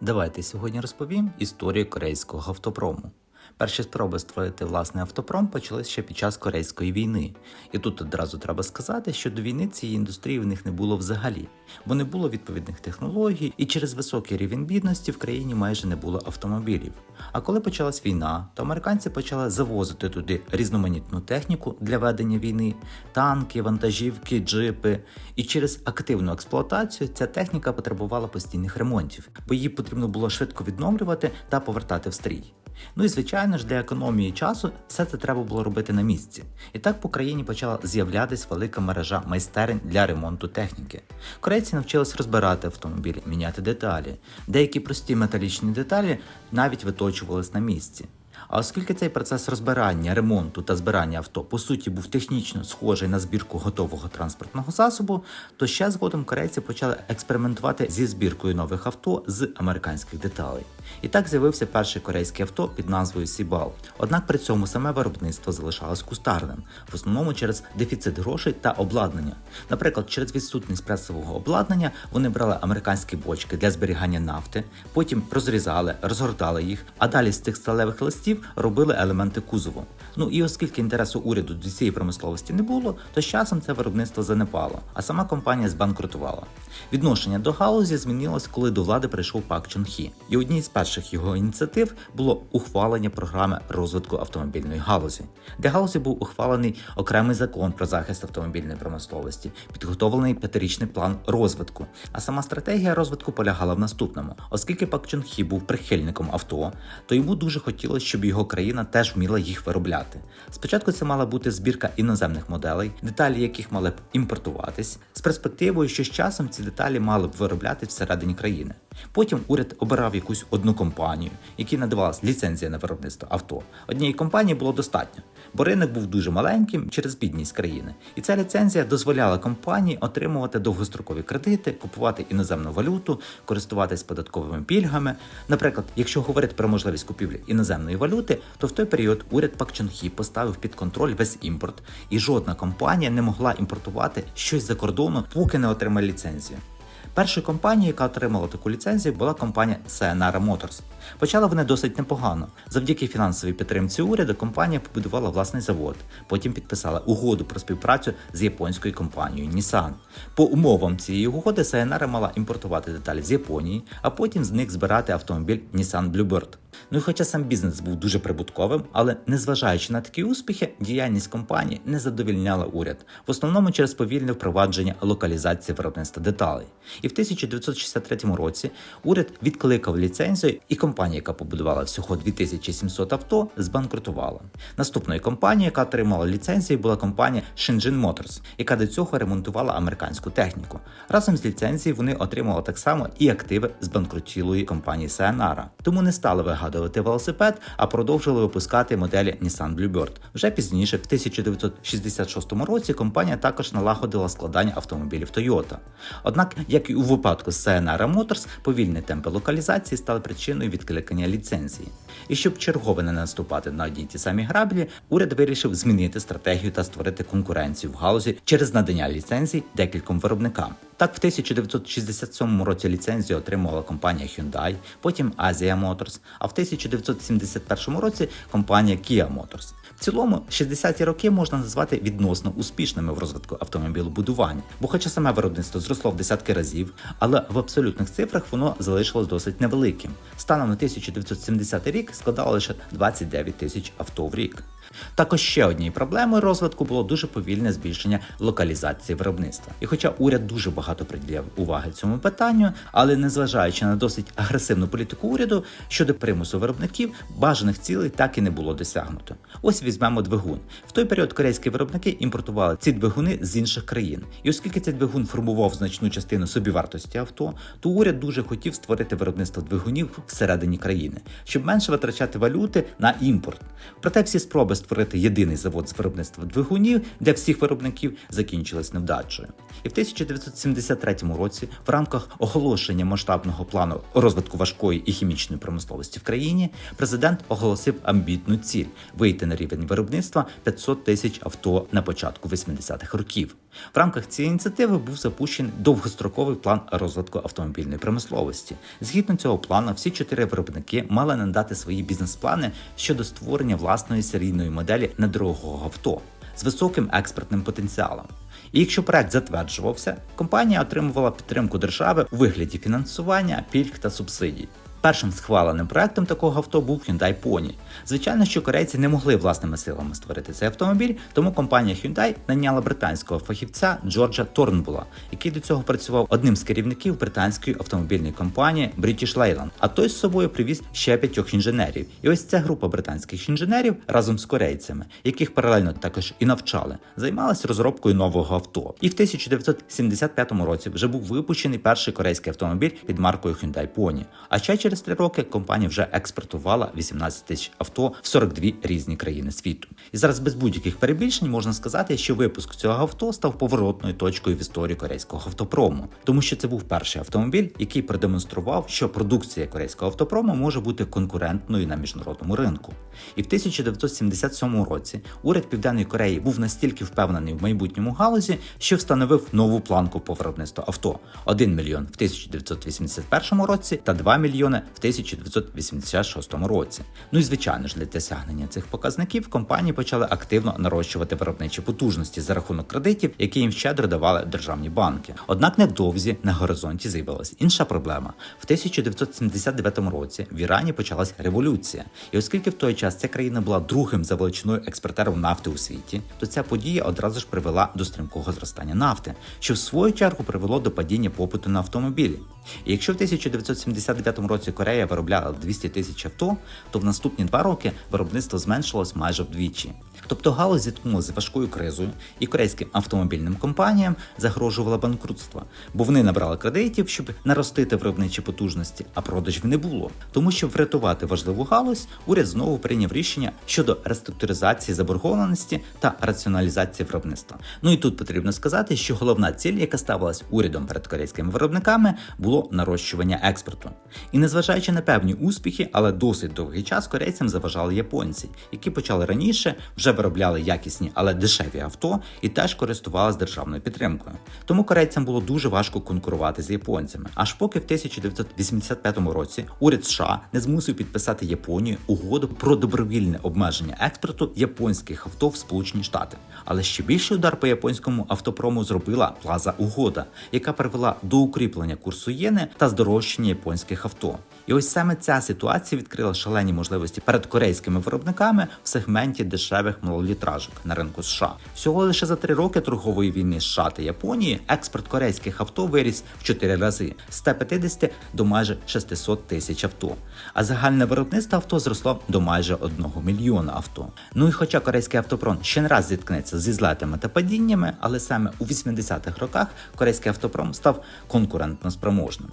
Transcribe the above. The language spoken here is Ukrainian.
Давайте сьогодні розповім історію корейського автопрому. Перші спроби створити власний автопром почалися ще під час Корейської війни. І тут одразу треба сказати, що до війни цієї індустрії в них не було взагалі, бо не було відповідних технологій, і через високий рівень бідності в країні майже не було автомобілів. А коли почалась війна, то американці почали завозити туди різноманітну техніку для ведення війни, танки, вантажівки, джипи. І через активну експлуатацію ця техніка потребувала постійних ремонтів, бо її потрібно було швидко відновлювати та повертати в стрій. Ну і звичайно ж для економії часу все це треба було робити на місці. І так по країні почала з'являтись велика мережа майстерень для ремонту техніки. Корейці навчились розбирати автомобілі, міняти деталі. Деякі прості металічні деталі навіть виточувались на місці. А оскільки цей процес розбирання, ремонту та збирання авто по суті був технічно схожий на збірку готового транспортного засобу, то ще згодом корейці почали експериментувати зі збіркою нових авто з американських деталей. І так з'явився перший корейський авто під назвою Сібал. Однак при цьому саме виробництво залишалось кустарним, в основному через дефіцит грошей та обладнання. Наприклад, через відсутність пресового обладнання вони брали американські бочки для зберігання нафти, потім розрізали, розгортали їх, а далі з цих сталевих листів робили елементи кузову. Ну і оскільки інтересу уряду до цієї промисловості не було, то з часом це виробництво занепало, а сама компанія збанкрутувала. Відношення до галузі змінилось, коли до влади прийшов Пак Чон Хі. І однією з перших його ініціатив було ухвалення програми розвитку автомобільної галузі. Для галузі був ухвалений окремий закон про захист автомобільної промисловості, підготовлений п'ятирічний план розвитку. А сама стратегія розвитку полягала в наступному: оскільки Пак Чон Хі був прихильником авто, то йому дуже хотілося, щоб його країна теж вміла їх виробляти. Спочатку це мала бути збірка іноземних моделей, деталі яких мали б імпортуватись, з перспективою, що з часом ці деталі мали б виробляти всередині країни. Потім уряд обирав якусь одну компанію, якій надавалась ліцензія на виробництво авто. Однієї компанії було достатньо, бо ринок був дуже маленьким через бідність країни. І ця ліцензія дозволяла компанії отримувати довгострокові кредити, купувати іноземну валюту, користуватись податковими пільгами. Наприклад, якщо говорити про можливість купівлі іноземної валюти, то в той період уряд Пак Чонхі поставив під контроль весь імпорт, і жодна компанія не могла імпортувати щось за кордону, поки не отримає ліцензію. Першою компанією, яка отримала таку ліцензію, була компанія Sayonara Motors. Почали вони досить непогано. Завдяки фінансовій підтримці уряду компанія побудувала власний завод. Потім підписала угоду про співпрацю з японською компанією Nissan. По умовам цієї угоди Sayonara мала імпортувати деталі з Японії, а потім з них збирати автомобіль Nissan Bluebird. Ну і хоча сам бізнес був дуже прибутковим, але незважаючи на такі успіхи, діяльність компанії не задовільняла уряд, в основному через повільне впровадження локалізації виробництва деталей. І в 1963 році уряд відкликав ліцензію, і компанія, яка побудувала всього 2700 авто, збанкрутувала. Наступною компанією, яка отримала ліцензію, була компанія Shenzhen Motors, яка до цього ремонтувала американську техніку. Разом з ліцензією вони отримали так само і активи збанкрутілої компанії Sayonara. Тому не стали вигадувати велосипед, а продовжили випускати моделі Nissan Bluebird. Вже пізніше, в 1966 році, компанія також налагодила складання автомобілів Toyota. Однак, як і у випадку з Sayonara Motors, повільні темпи локалізації стали причиною відкликання ліцензії. І щоб чергово не наступати на одні ті самі граблі, уряд вирішив змінити стратегію та створити конкуренцію в галузі через надання ліцензій декільком виробникам. Так, в 1967 році ліцензію отримувала компанія Hyundai, потім Asia Motors, 1971 році компанія Kia Motors. В цілому, 60-ті роки можна назвати відносно успішними в розвитку автомобілебудування, бо хоча саме виробництво зросло в десятки разів, але в абсолютних цифрах воно залишилось досить невеликим. Станом на 1970 рік складало лише 29 тисяч авто в рік. Також ще однією проблемою розвитку було дуже повільне збільшення локалізації виробництва. І хоча уряд дуже багато приділяв уваги цьому питанню, але незважаючи на досить агресивну політику уряду щодо примусу виробників, бажаних цілей так і не було досягнуто. Ось візьмемо двигун. В той період корейські виробники імпортували ці двигуни з інших країн. І оскільки цей двигун формував значну частину собівартості авто, то уряд дуже хотів створити виробництво двигунів всередині країни, щоб менше витрачати валюти на імпорт. Проте всі спроби створити єдиний завод з виробництва двигунів для всіх виробників, закінчилась невдачею. І в 1973 році, в рамках оголошення масштабного плану розвитку важкої і хімічної промисловості в країні, президент оголосив амбітну ціль вийти на рівень виробництва 500 тисяч авто на початку 80-х років. В рамках цієї ініціативи був запущений довгостроковий план розвитку автомобільної промисловості. Згідно цього плану, всі чотири виробники мали надати свої бізнес-плани щодо створення власної серійної моделі недорогого авто з високим експортним потенціалом. І якщо проект затверджувався, компанія отримувала підтримку держави у вигляді фінансування, пільг та субсидій. Першим схваленим проектом такого авто був Hyundai Pony. Звичайно, що корейці не могли власними силами створити цей автомобіль, тому компанія Hyundai наняла британського фахівця Джорджа Торнбула, який до цього працював одним з керівників британської автомобільної компанії British Leyland. А той з собою привіз ще п'ятьох інженерів. І ось ця група британських інженерів разом з корейцями, яких паралельно також і навчали, займалась розробкою нового авто. І в 1975 році вже був випущений перший корейський автомобіль під маркою Hyundai Pony. А ще через три роки компанія вже експортувала 18 тисяч авто в 42 різні країни світу. І зараз без будь-яких перебільшень можна сказати, що випуск цього авто став поворотною точкою в історії корейського автопрому, тому що це був перший автомобіль, який продемонстрував, що продукція корейського автопрому може бути конкурентною на міжнародному ринку. І в 1977 році уряд Південної Кореї був настільки впевнений в майбутньому галузі, що встановив нову планку по виробництву авто: 1 мільйон в 1981 році та 2 мільйони в 1986 році. Ну і звичайно ж для досягнення цих показників компанії почали активно нарощувати виробничі потужності за рахунок кредитів, які їм щедро давали державні банки. Однак невдовзі на горизонті з'явилася інша проблема. В 1979 році в Ірані почалась революція, і оскільки в той час ця країна була другим за величиною експортером нафти у світі, то ця подія одразу ж привела до стрімкого зростання нафти, що в свою чергу привело до падіння попиту на автомобілі. І якщо в 1979 році Корея виробляла 200 тисяч авто, то в наступні два роки виробництво зменшилось майже вдвічі. Тобто галузь зіткнулася з важкою кризою, і корейським автомобільним компаніям загрожувало банкрутство, бо вони набрали кредитів, щоб наростити виробничі потужності, а продажів не було. Тому щоб врятувати важливу галузь, уряд знову прийняв рішення щодо реструктуризації заборгованості та раціоналізації виробництва. Ну і тут потрібно сказати, що головна ціль, яка ставилась урядом перед корейськими виробниками, було нарощування експорту. І незважаючи на певні успіхи, але досить довгий час корейцям заважали японці, які почали раніше вже виробляли якісні, але дешеві авто і теж користувалися державною підтримкою. Тому корейцям було дуже важко конкурувати з японцями. Аж поки в 1985 році уряд США не змусив підписати Японію угоду про добровільне обмеження експорту японських авто в Сполучені Штати. Але ще більший удар по японському автопрому зробила Плаза Угода, яка привела до укріплення курсу єни та здорожчання японських авто. І ось саме ця ситуація відкрила шалені можливості перед корейськими виробниками в сегменті дешевих малолітражок на ринку США. Всього лише за три роки торгової війни США та Японії експорт корейських авто виріс в 4 рази з 150 до майже 600 тисяч авто. А загальне виробництво авто зросло до майже 1 мільйона авто. Ну і хоча корейський автопром ще не раз зіткнеться зі злетами та падіннями, але саме у 80-х роках корейський автопром став конкурентно спроможним.